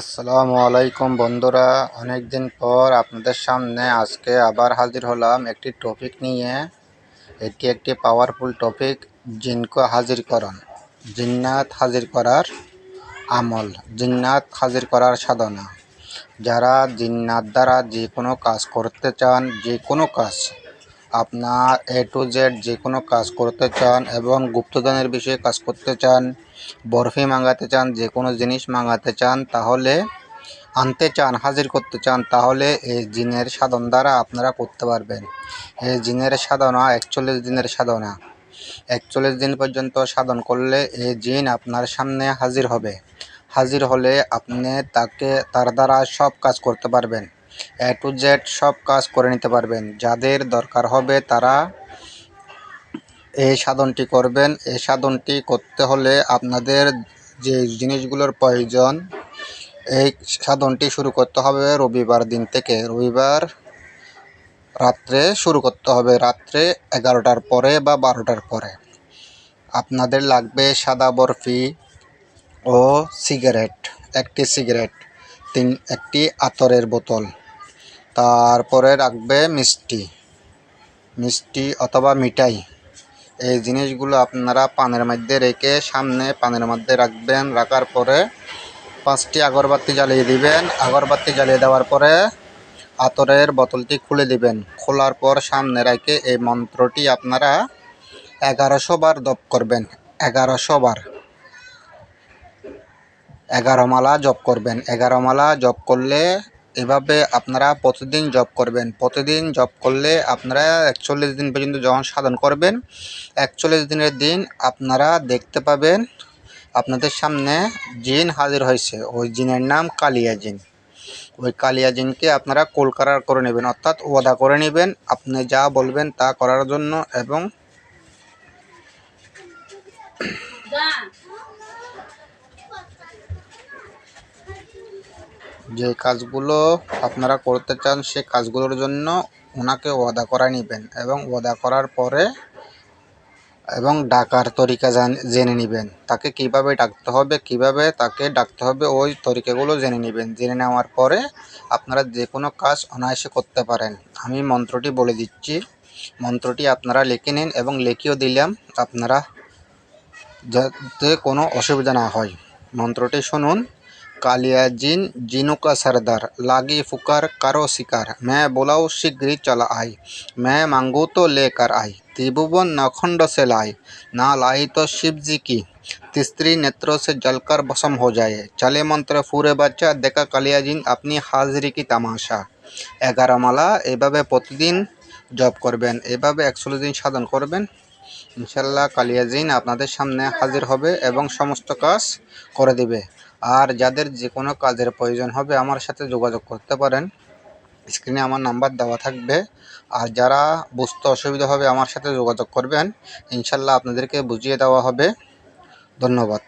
আসসালামু আলাইকুম বন্ধুরা অনেক দিন পর আপনাদের সামনে আজকে আবার হাজির হলাম একটি টপিক নিয়ে। এটি একটি পাওয়ারফুল টপিক জিনকে হাজির করণ, জিন্নাত হাজির করার আমল, জিন্নাত হাজির করার সাধনা। যারা জিন্নাত দ্বারা যে কোনো কাজ করতে চান, যে কোনো কাজ আপনার এ টু জেড যে কোনো কাজ করতে চান এবং গুপ্তধনের বিষয়ে কাজ করতে চান, বরফি মাঙাতে চান যে কোনো জিনিস মাঙাতে চান, তাহলে আনতে চান, হাজির করতে চান, তাহলে এই জিনের সাধন দ্বারা আপনারা করতে পারবেন। এই জিনের সাধনা একচল্লিশ দিনের সাধনা। একচল্লিশ দিন পর্যন্ত সাধন করলে এই জিন আপনার সামনে হাজির হবে। হাজির হলে আপনি তাকে, তার দ্বারা সব কাজ করতে পারবেন। এ টু জেড সব কাজ করে নিতে পারবেন। যাদের দরকার হবে তারা এই সাধনটি করবেন। এই সাধনটি করতে হলে আপনাদের যে জিনিসগুলোর প্রয়োজন, এই সাধনটি শুরু করতে হবে রবিবার দিন থেকে। রবিবার রাত্রে শুরু করতে হবে, রাত্রে এগারোটার পরে বা বারোটার পরে। আপনাদের লাগবে সাদা বরফি ও সিগারেট। একটি সিগারেট, তিন, একটি আতরের বোতল। তারপরে রাখবে মিষ্টি। মিষ্টি অথবা মিঠাই। এই জিনিসগুলো আপনারা পানের মধ্যে রেখে সামনে পানের মধ্যে রাখবেন। রাখার পরে পাঁচটি আগরবাতি জ্বালিয়ে দিবেন। আগরবাতি জ্বালিয়ে দেওয়ার পরে আতরের বোতলটি খুলে দিবেন। খোলার পর সামনে রেখে এই মন্ত্রটি আপনারা এগারোশো বার জপ করবেন। এগারোশো বার। এগারো মালা জপ করবেন। এগারো মালা জপ করলে এভাবে আপনারা প্রতিদিন জব করবেন। প্রতিদিন জব করলে আপনারা একচল্লিশ দিন পর্যন্ত যখন সাধন করবেন, একচল্লিশ দিনের দিন আপনারা দেখতে পাবেন আপনাদের সামনে জিন হাজির হয়েছে। ওই জিনের নাম কালিয়া জিন। ওই কালিয়া জিনকে আপনারা কলকারার করে নেবেন, অর্থাৎ ওয়াদা করে নেবেন আপনি যা বলবেন তা করার জন্য এবং যে কাজগুলো আপনারা করতে চান সে কাজগুলোর জন্য ওনাকে ওয়াদা করায় নেবেন এবং ওয়াদা করার পরে এবং ডাকার তরিকা জেনে নেবেন। তাকে কীভাবে ডাকতে হবে, কীভাবে তাকে ডাকতে হবে ওই তরিকাগুলো জেনে নেবেন। জেনে নেওয়ার পরে আপনারা যে কোনো কাজ অনায়াসে করতে পারেন। আমি মন্ত্রটি বলে দিচ্ছি। মন্ত্রটি আপনারা লিখে নিন এবং লিখেও দিলাম, আপনারা যাতে কোনো অসুবিধা না হয়। মন্ত্রটি শুনুন। कालिया जिन जिनों का सरदार लागी फुकार करो शिकार मैं बोलाऊ शीघ्र चला आई मैं मांगू तो लेकर आई त्रिभुवन नखंड से लाई ना लाई तो शिव जी की तीसरी नेत्रों से जलकर भस्म हो जाए चले मंत्र ফুরে বাচ্চা দেখা কালিয়া জিন আপনি হাজিরি কি তামাশা এগারো মালা এভাবে প্রতিদিন জব করবেন এভাবে একচল্লিশ দিন সাধন করবেন ইনশাল্লাহ কালিয়া জিন আপনাদের সামনে হাজির হবে এবং সমস্ত কাজ করে দিবে আর যাদের যে কোনো কাজের প্রয়োজন হবে আমার সাথে যোগাযোগ করতে পারেন। স্ক্রিনে আমার নাম্বার দেওয়া থাকবে। আর যারা বুঝতে অসুবিধা হবে আমার সাথে যোগাযোগ করবেন, ইনশাল্লাহ আপনাদেরকে বুঝিয়ে দেওয়া হবে। ধন্যবাদ।